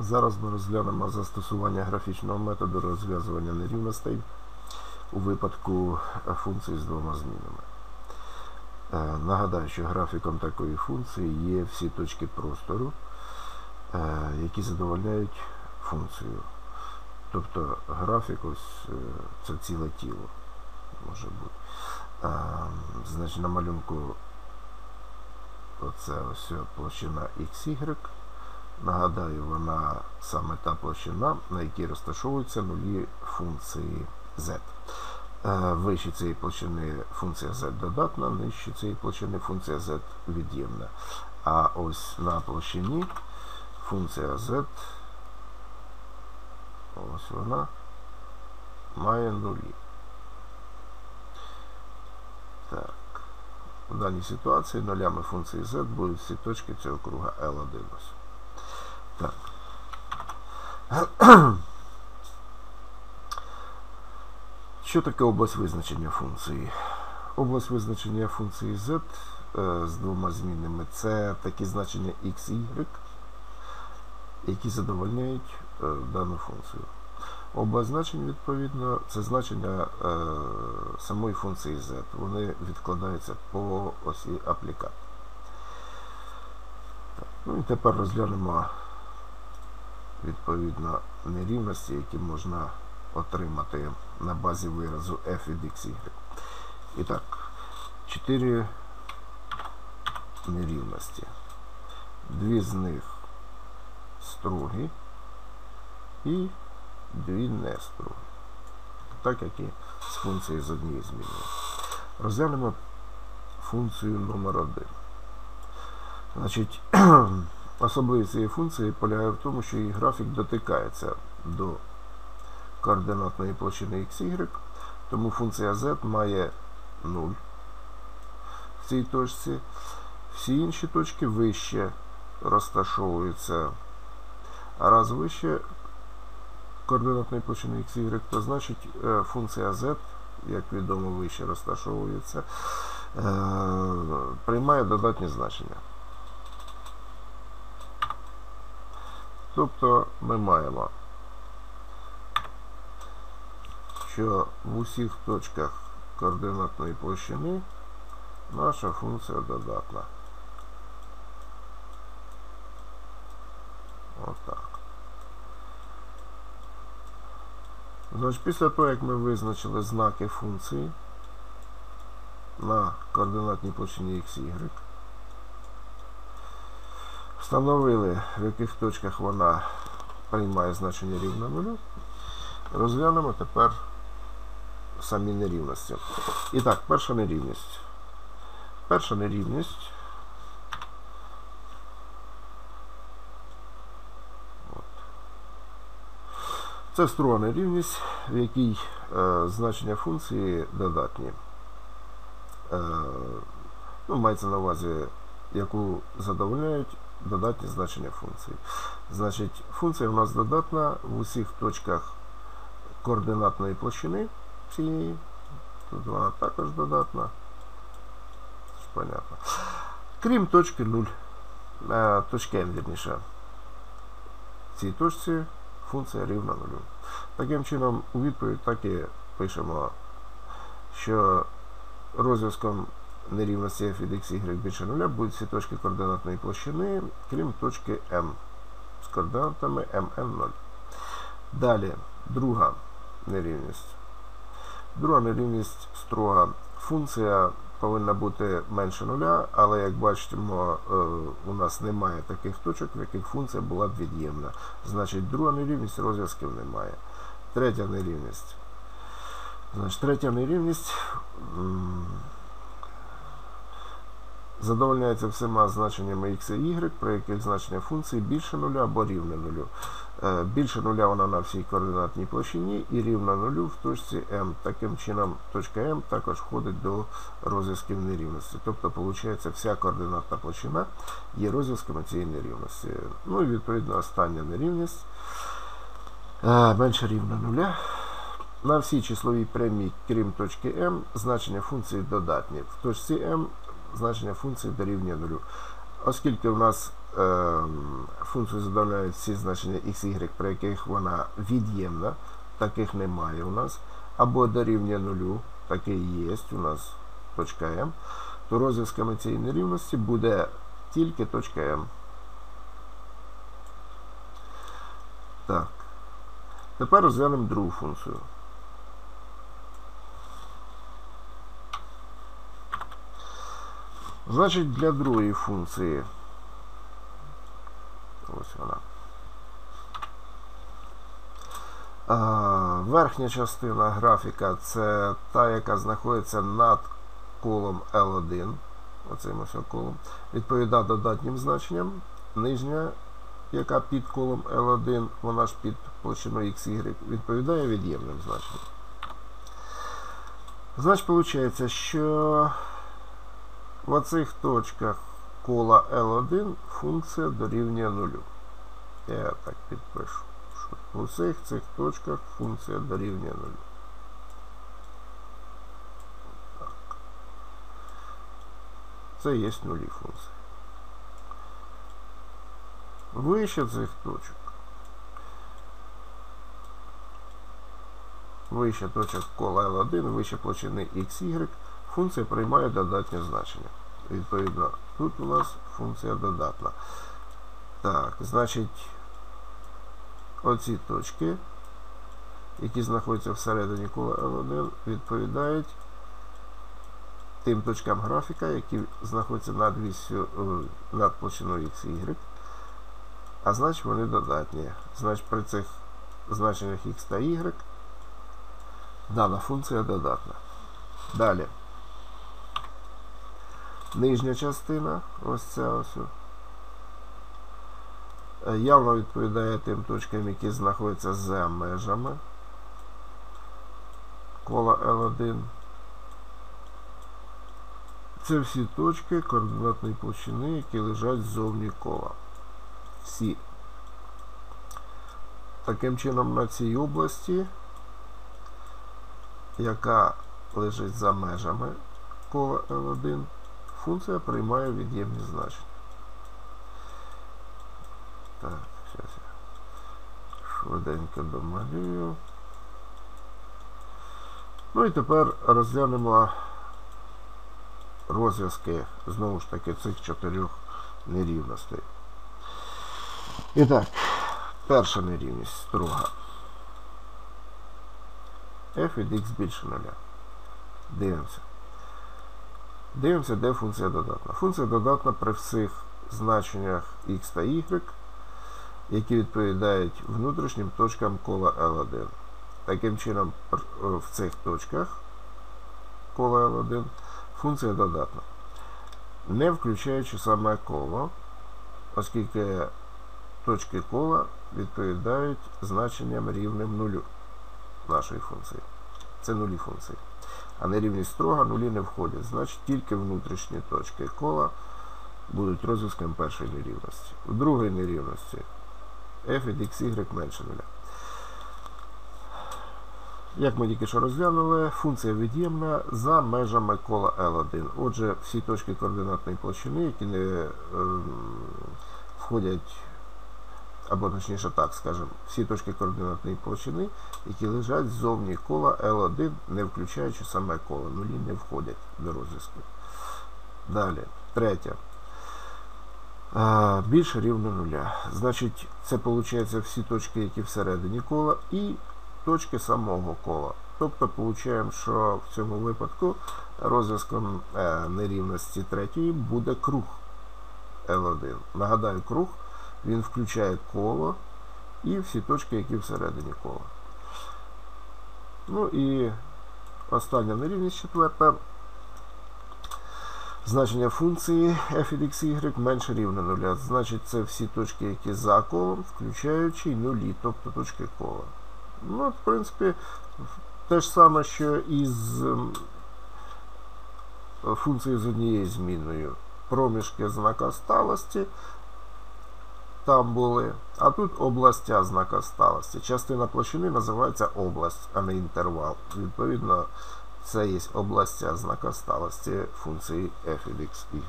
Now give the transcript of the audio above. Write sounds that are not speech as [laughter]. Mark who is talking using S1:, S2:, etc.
S1: Зараз ми розглянемо застосування графічного методу розв'язування нерівностей у випадку функції з двома змінами. Е, Нагадаю, що графіком такої функції є всі точки простору, е, які задовольняють функцію. Тобто графік ось е, це ціле тіло може бути. Значить, на малюнку оце ось площина XY. Нагадаю, вона саме та площина, на якій розташовуються нулі функції z. Е, Вище цієї площини функція z додатна, нижче цієї площини функція z від'ємна. А ось на площині функція z, ось вона, має нулі. Так. У даній ситуації нулями функції z будуть всі точки цього круга L1. Так. Що таке область визначення функції? Область визначення функції z е, з двома змінними це такі значення x, y, які задовольняють е, дану функцію. Область значень, відповідно, це значення е, самої функції z. Вони відкладаються по осі аплікат. Ну і тепер розглянемо відповідно нерівності, які можна отримати на базі виразу f від xy. І так, 4 нерівності. Дві з них струги і дві не струги. Так як і з функцією з однією зміною. Розглянемо функцію номер 1 Значить, [clears throat] Особливість цієї функції полягає в тому, що її графік дотикається до координатної площини xy, тому функція z має 0 в цій точці. Всі інші точки вище розташовуються. А раз вище координатної площини xy, то значить е, функція z, як відомо, вище розташовується, е, приймає додатні значення. Тобто ми маємо, що в усіх точках координатної площини наша функція додатна. Отак. Значить, після того, як ми визначили знаки функції на координатній площині XY, Встановили, в яких точках вона приймає значення рівно нулю. Розглянемо тепер самі нерівності. І так, перша нерівність. Перша нерівність. Це струга нерівність, в якій е, значення функції додатні. Е, ну, Мається на увазі, яку задовольняють додатні значення функції. Значить, функція у нас додатна в усіх точках координатної площини цієї. Тут вона також додатна. Понятно. Крім точки 0. Е, точки n, вірніше. В цій точці функція рівна 0. Таким чином, у відповідь так і пишемо, що розв'язком нерівності f від x, y більше нуля будуть всі точки координатної площини, крім точки m з координатами mn0. Далі, друга нерівність. Друга нерівність строга. Функція повинна бути менше нуля, але, як бачимо, у нас немає таких точок, в яких функція була б від'ємна. Значить, друга нерівність розв'язків немає. Третя нерівність. Значить, Третя нерівність задовольняється всіма значеннями x і y, при яких значення функції більше нуля або рівне нулю. Е, більше нуля вона на всій координатній площині і рівна нулю в точці m. Таким чином, точка m також входить до розв'язків нерівності. Тобто, виходить, вся координатна площина є розв'язками цієї нерівності. Ну і відповідно остання нерівність е, менше рівна нуля. На всій числовій прямій, крім точки m, значення функції додатні. В точці m значення функції дорівнює нулю. Оскільки в нас е, функцію задовольняють всі значення x, y, при яких вона від'ємна, таких немає у нас, або дорівнює нулю, такий є у нас точка М, то розв'язками цієї нерівності буде тільки точка М. Так. Тепер розглянемо другу функцію. Значить, для другої функції. Ось вона. А, верхня частина графіка це та, яка знаходиться над колом L1. Оцим ось колом. Відповідає додатнім значенням. Нижня, яка під колом L1, вона ж під площиною XY, відповідає від'ємним значенням. Значить, виходить, що в оцих точках кола L1 функція дорівнює нулю. Я так підпишу, що в усіх цих точках функція дорівнює нулю. Так. Це є нулі функції. Вище цих точок. Вище точок кола L1, вище площини XY, функція приймає додатнє значення. Відповідно, тут у нас функція додатна. Так, значить, оці точки, які знаходяться всередині кола L1, відповідають тим точкам графіка, які знаходяться над вісю, над площиною X Y. А значить вони додатні. Значить, при цих значеннях X та Y дана функція додатна. Далі. Нижня частина, ось ця ось. Явно відповідає тим точкам, які знаходяться за межами кола L1. Це всі точки координатної площини, які лежать ззовні кола. Всі. Таким чином, на цій області, яка лежить за межами кола L1, функція приймає від'ємні значення. Так, зараз я швиденько домалюю. Ну і тепер розглянемо розв'язки, знову ж таки, цих чотирьох нерівностей. І так, перша нерівність строга. f від x більше 0. Дивимося. Дивимося, де функція додатна. Функція додатна при всіх значеннях x та y, які відповідають внутрішнім точкам кола L1. Таким чином, в цих точках кола L1 функція додатна. Не включаючи саме коло, оскільки точки кола відповідають значенням рівним нулю нашої функції. Це нулі функції. А нерівність строга нулі не входять. Значить, тільки внутрішні точки кола будуть розв'язком першої нерівності. У другій нерівності f від xy менше нуля. Як ми тільки що розглянули, функція від'ємна за межами кола L1. Отже, всі точки координатної площини, які не е, входять, або точніше так скажемо, всі точки координатної площини, які лежать ззовні кола L1, не включаючи саме коло, нулі не входять до розв'язку. Далі, третє. Більше рівно нуля. Значить, це виходить всі точки, які всередині кола, і точки самого кола. Тобто, получаємо, що в цьому випадку розв'язком е, нерівності третьої буде круг L1. Нагадаю, круг він включає коло і всі точки, які всередині кола. Ну і остання нерівність четверта. Значення функції f від xy менше рівне нуля. Значить, це всі точки, які за колом, включаючи нулі, тобто точки кола. Ну, в принципі, те ж саме, що і з функцією з однією зміною. Проміжки знака сталості там були. А тут областя знака сталості. Частина площини називається область, а не інтервал. Відповідно, це є областя знака сталості функції f від x, y.